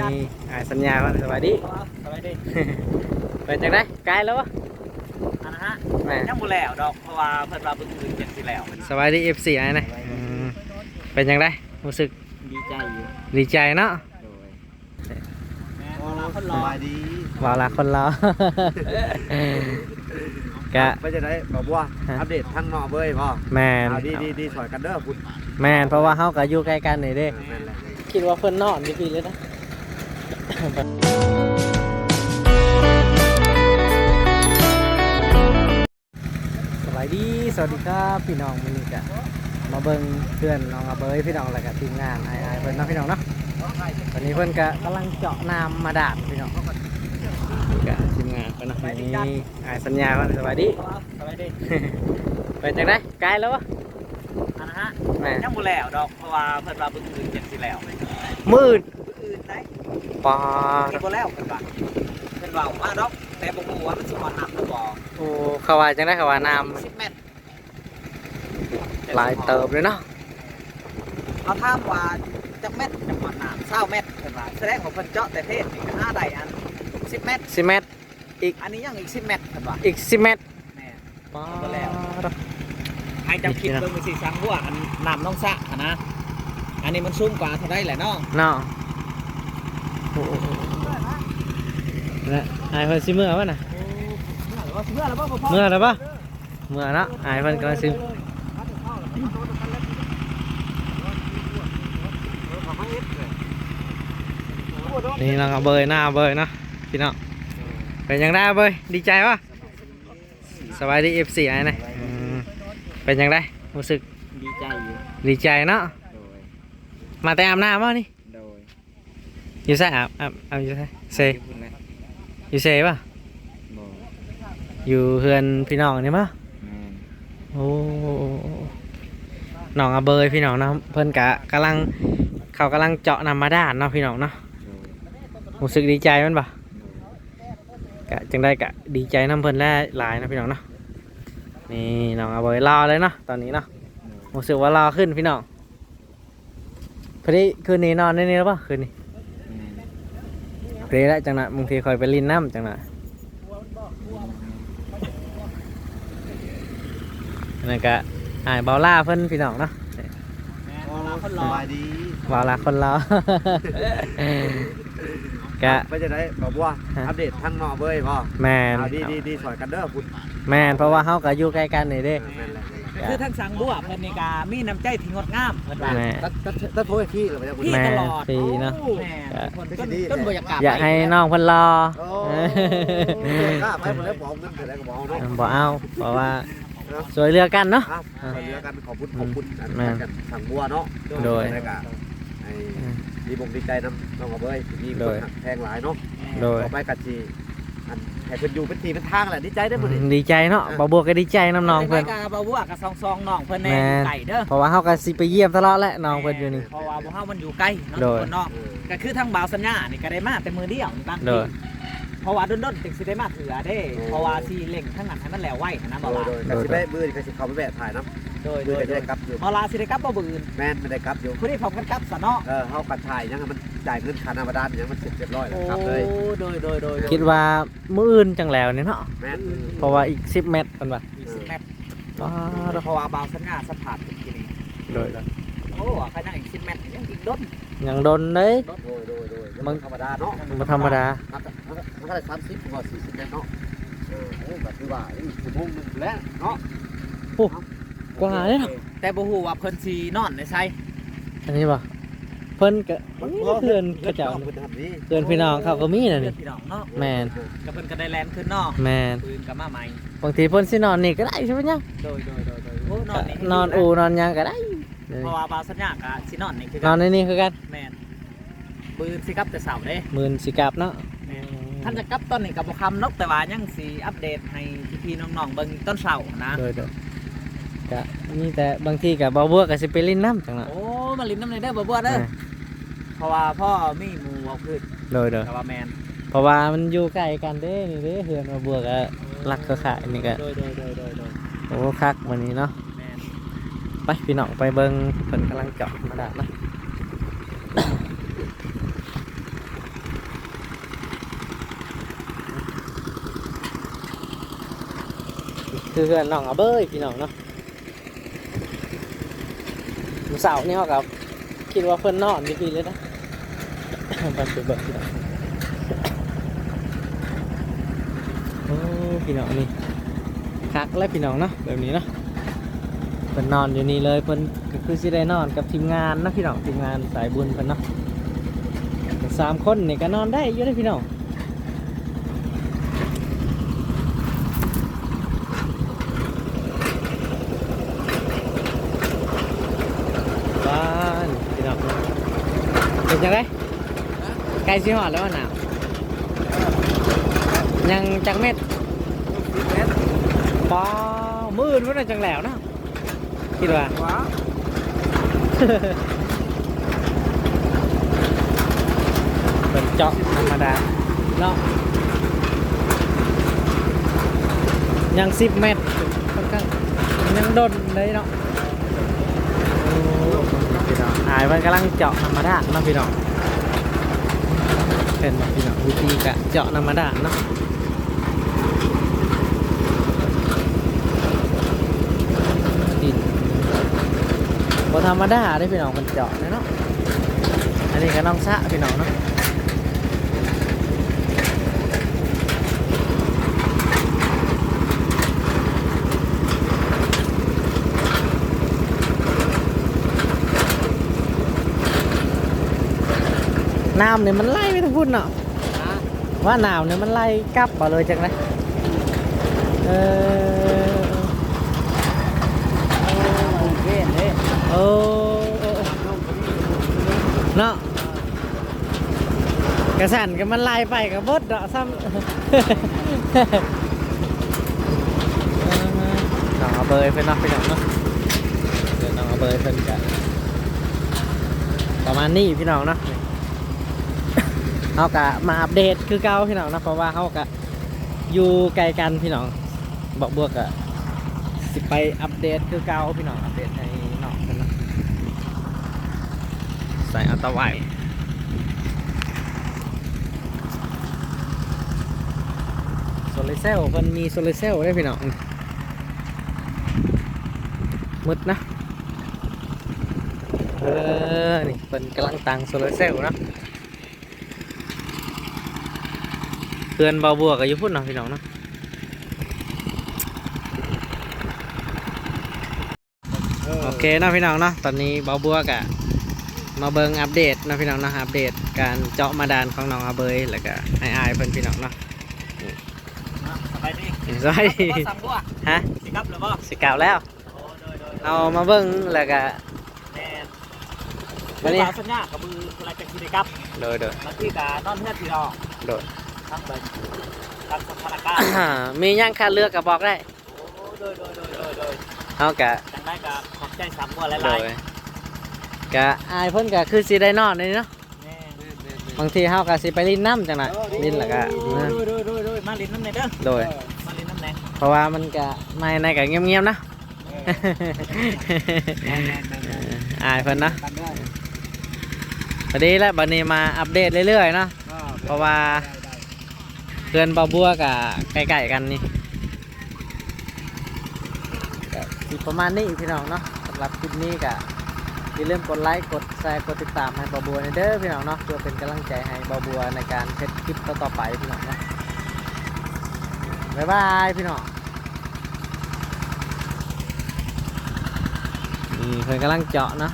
นี่อ่าสัญญาว่าสวัสดีสวัสดีเป็นจังไดไกลแล้ววะอันนะฮะแหม่ยังบ่แล้วดอกเพราะว่าเพิ่นว่าเพิ่งอื่นจังสิแล้วสวัสดี FC ไอ้นะอืมเป็นจังไดรู้สึกดีใจอยู่ดีใจเนาะโดยแม่เวลาคนรอสบายดีว่าละคนเรากะไปจะได้แบบว่าฮะอัปเดตทางนอกเว้ยพ่อแมนเอาดีดีดีสอยกันเด้อคุณแมนเพราะว่าเฮาก็อยู่ใกล้กันนี่เด้แม่นแหละคิดว่าเพิ่นนอนอยู่พี่เลยนะ สวัสดี สวัสดีครับพี่น้องมื้อนี้กะมาเบิ่งเพื่อนน้องอาเบยพี่น้องแล้วก็ทีมงานไอ้ไอ้เพิ่นเนาะพี่น้องเนาะตอนนี้เพิ่นก็กำลังเจาะน้ำมาดาดพี่น้องกะทีมงานเพิ่นเนาะนี่ไอ้สัญญาว่าสวัสดีสวัสดีเป็นจังไดไกลแล้ววะอันนะฮะแหม่ยังบ่แล้วดอกเพราะว่าเพิ่นว่าเพิ่งอื่นจังสิแล้วมืดอื่นได้ ปอที่บ่แล้วเพิ่นว่าเพิ่นว่ามาดอกแต่บ่ฮู้ว่ามันสิฮอดน้ำหรือบ่โอ้เขาว่าจังไดเขาว่าน้ำ10เมตรหลายเติบเลยเนาะเอาถามว่าจักเม็ดจักฮอดน้ำ20เมตรเพิ่นว่าแสดงว่าเพิ่นเจาะแต่เพศนี่ก็หาได้อัน10เมตร สิเมตรอันนี้ยังอีก10เมตรเพิ่นว่าอีกสิเมตรแม่ปอบ่แล้วให้จำคิดเบิ่งไปสิสังหัวอันน้ำน้องสะอะนะ อันนี้มันสูงกว่าเท่าไรแหละเนาะ เนาะ โอ้โหและอายเพิ่นสิเมื่อวะน่ะเมื่อแล้วบ่พ่อเมื่อแล้วปะเมื่อนาะอายเพิ่นก็สินี่เอาเบยหน้าเบยนะพี่น้องเป็นยังได้เบยดีใจปะสบายดี FC ไอ้นะอืมเป็นยังได้รู้สึกดีใจอยู่ดีใจเนาะมาแต่อาบน้ำป่ะนี่ อยู่ใส่อาบอาบอาบอยู่ใส่เซอยู่เซป่ะบ่อยู่เฮือนพี่น้องนี่ป่ะแม่นโอ้น้องอาเบยพี่น้องเนาะเพิ่นกะกำลังเขากำลังเจาะนำมาด้านเนาะพี่น้องเนาะโดยรู้สึกดีใจมันป่ะกะจังได้กะดีใจน้ำเพิ่นแล่หลายนะพี่น้องเนาะนี่น้องอาเบยรอเลยเนาะตอนนี้เนาะรู้สึกว่ารอขึ้นพี่น้องพอดีคืนนี้นอนในนี้แล้วป่ะคืนนี้ เพลแล้วจังนะบางทีคอยไปลินน้ำจังนะนั่นก็อ่ายเบาล่าเพิ่นพี่น้องเนาะแม่นเวลาคนรสอบายดีเบาล่าคนเรากะไปจะได้แบบว่าฮะอัปเดตทางนอกเว้ยพ่อแมนเอาดีดีดีสอยกันเด้อคุณแมนเพราะว่าเฮาก็อยู่ใกล้กันนี่เด้แม่นแหละ คือทั้งสังบัวเพิ่นนี่ก็มีน้ำใจที่งดงามเพิ่นว่าแม่ถ้าถ้าถ้าโทษพี่หรือไม่ใช่คุณพี่แม่ตลอดฟรีเนาะโอ้แม่คนต้นต้นบ่อยากกลับอยากให้น้องเพิ่นรอโอ้กล้าไปหมดแล้วบอกเงินเท่าไหร่ก็บอกเนาะบ่เอาเพราะว่าสวยเรือกันเนาะ ครับไปเรือกันขอบคุณขอบคุณอันแม่นกันสั่งบัวเนาะโดย แล้วก็ไอ้ดีบงดีใจน้ำน้องกับเบ้ยมีคโดนยหักแพงหลายเนาะโดย ต่อไปกัจี อันให้เพิ่นอยู่เป็นทีเป็นทางแหละดีใจได้อหมดดีใจเนาะบ่บัวก็ดีใจน้ำน้องเพิ่นไปกับบ่บัวกับซองๆน้องเพิ่นแน่แม่ไก่เด้อเพราะว่าเฮาก็สิไปเยี่ยมตลอดแหละน้องเพิ่นอยู่นี่ เพราะว่าบ่เฮามันอยู่ไกลเนาะโดทุกยคนเนาะเออก็คือทั้งบ่าวสัญญานี่ก็ได้มาแต่มือเดียวนี่บางโดทียเพราะว่าด้นๆจึงสิได้มาเถือเด้เพราะว่าสิเล่งทั้งนั้นให้มันแล้วไว้นะบ่าวโดยลาโดยกัสิแม่มือกัสิเขาไปแบะถ่ายน้ำโดยโดมือยก็โดจะยได้กลับอยู่บ่าวลาสิได้กลับบ่บืนแม่นไม่ได้กลับอยู่ ผู้นี้พร้อมกันกลับซะเนาะ เออเขากัดถ่ายยังไงมัน จ่ายเงินค่าน้ำบาดาลยังมันเสร็จเรียบร้อยแล้วโอ้ครับเลยโดยโดยโดยคิดว่ามื้ออื่นจังแล้วนี่เนาะแม่นเพราะว่าอีก 10 เมตรเพิ่นว่าอีกสิบแมตช์ว้าเพราะว่าบ่าวสัญญาสัมผัสเป็นที่นี่โดยโอ้ใครนั่งอีกสิบแมตช์ยังอีกด้นยังโดนเด้โดยโดยโดยมัน ธรรมดาเนาะบ่ธรรมดามันก็มันก็ได้สามสิบกว่าสี่สิบเนาะเออโอ้แบบที่ว่าอีกชั่วโมงหนึงแล้วเนาะกว่าเด้เนาะแต่บ่ฮู้ว่าเพิ่นสินอนในไสอันนี้บ่ เพิ่นก็เพื่อนเขาเจ้าเพื่อนทำนี้เพื่อนพี่น้องเขาก็มีน่ะเพื่อนี่นพี่น้องเนาะแม่นก็เพิ่นก็ได้แลนขึ้นเนาะแม่นปืนก็มาใหม่บางทีเพิ่นสินอนนี่ก็ได้ใช่ไหมยังโดยโดยโดยโดยโอ้นอนนี่นอนอูนอนหยังก็ได้เออเพราะว่าบ่าวสัญญาก็สินอนนี่คือนอนในนี่คือกันแม่นปืนสิกลับแต่เช้าเด้หมื่นสิกลับเนาะแม่นท่านจะกลับตอนนี้ก็บ่คำนกแต่ว่ายังสิอัปเดตให้พี่ๆน้องๆเบิ่งตอนเช้านะโดยโดยก็มีแต่บางทีก็บ่บัวก็สิไปเล่นน้ำจังน่ะโอ้ มาลิ้มน้ำในได้บวบ่เด้อเพราะว่าพ่อมีหมู่เอาขึ้นโดยเด้อแต่ว่าแมนเพราะว่ามันอยู่ใกล้กันเด้นี่เด้เฮือนมาบวกอะลักก็ขายนี่ก็โดยโดยโดยโดยโดยโอ้คักวันนี้เนาะไปพี่น้องไปเบิ้งเนกำลังเจาะมาดาเนะคือเพื่อนน้องอ่เบ้ยพี่น้องเนาะ เสาร์นี่เขากับ คิดว่าเพื่อนนอนอยู่ดีเลยนะบันเบิกพี่น้องโอ้พี่น้องนี่คักและพี่น้องเนาะแบบนี้เนาะเพิ่นนอนอยู่นี่เลยเพิ่นก็คือสิได้นอนกับทีมงานนะพี่น้องทีมงานสายบุญเพิ่นเนาะสามคนนี่ก็นอนได้อยู่เลยพี่น้อง บ้านพี่น้องเป็น ยังไงใกล้สิหอดแล้วหนาวยังจังเม็ดปอมืดว่าน่าจังแหล้วเนาะคิดว่าว้าเป็นเจาะธรรมดาเนาะยังสิบเมตรค่อนข้างยังดนเลยเนาะ โอ้พี่น้องอายมันกำลังเจาะธรรมดาเนาะพี่น้องเป็นแบบพี่น้องวิธีกะเจาะธรรมดาเนาะดินบ่ธรรมดาได้พี่น้องมันเจาะเลยเนาะอันนี้ก็น้องสะพี่น้องเนาะ น้ำเนี่ยมันไล่ไปทั้งพุ่นเนาะว่าน้ำเนี่ยมันไล่กลับมาเลยจังนะเออเว้นเด้โอ้เออเนาะกระสันก็มันไล่ไปกับบดเนาะซ้ำน้องเอาเบยเพิ่นเนาะพี่น้องเนาะเดี๋ยวน้องเอาเบยเพิ่นกันประมาณนี้พี่น้องเนาะ เขากะมาอัปเดตคือเก่าพี่น้องนะเพราะว่าเขากะอยู่ไกลกันพี่น้องบอกบวกกะสิไปอัปเดตคือเก่าพี่น้องอัปเดตให้น้องกันเนาะใส่อัลตร้าไวโซลาร์เซลล์มันมีโซลาร์เซลล์ได้พี่น้องมืดนะ เออ นี่เป็นกำลังตั้งโซลาร์เซลล์เนาะ เพื่อนเบาบัวกับยุพุ่นเนาะพี่น้องเนาะโอเคเนาะพี่น้องเนาะตอนนี้เบาบัวกะมาเบิงอัปเดตเนาะพี่น้องเนาะอัปเดตการเจาะมาดานของน้องอาเบยแล้วก็ไอ้อายเพิ่นพี่น้องเนาะสบายดีสวัสดีบ่ซ้ำบ่ฮะสิครับหรือบ่สิกล่าวแล้วโอ้โดยโดยเอามาเบิงแล้วก็แม่วันนี้สาวสัญญากับมืออะไรจะกินได้ครับโดยโดยมาที่กานอนเฮือนพี่น้องโดย ทั้งเบิ่งทั้งสถานการณ์อ่ามีย่างคาเลือกกับบอกได้โอ้โดยโดยโดยโดยโดยเอากะจังได้กับขอบใจสามบัวหโดลายยกะอายเพิ่นกะคือสิได้นอนเลยเนาะๆแม่บางทีเฮากะสิไปลิ้นน้ำจังน่ะลิ้นแล้วก็โดนะยโดยโดยโดยมาลิ้นน้ำในเด้อโดย มาลิ้นน้ำในเพราะว่ามันก็ในในก็เงียบๆนะ อายเพิ่นนะพอดีแล้วบัดนี้มาอัปเดตเรื่อยๆเนาะเพราะว่าเพื่อนบาบัวกับใกล้ๆกันนี่ก็สิประมาณนี้พี่น้องเนาะสำหรับคลิปนี้ก็อย่าลืมกดไลค์กดแชร์กดติดตามให้บาบัวในเด้อพี่น้องเนาะเพื่อเป็นกำลังใจให้บาบัวในการเซตคลิปต่อๆไปพี่น้องเนาะบ๊ายบายพี่น้องนี่เพิ่นกำลังเจาะเนาะ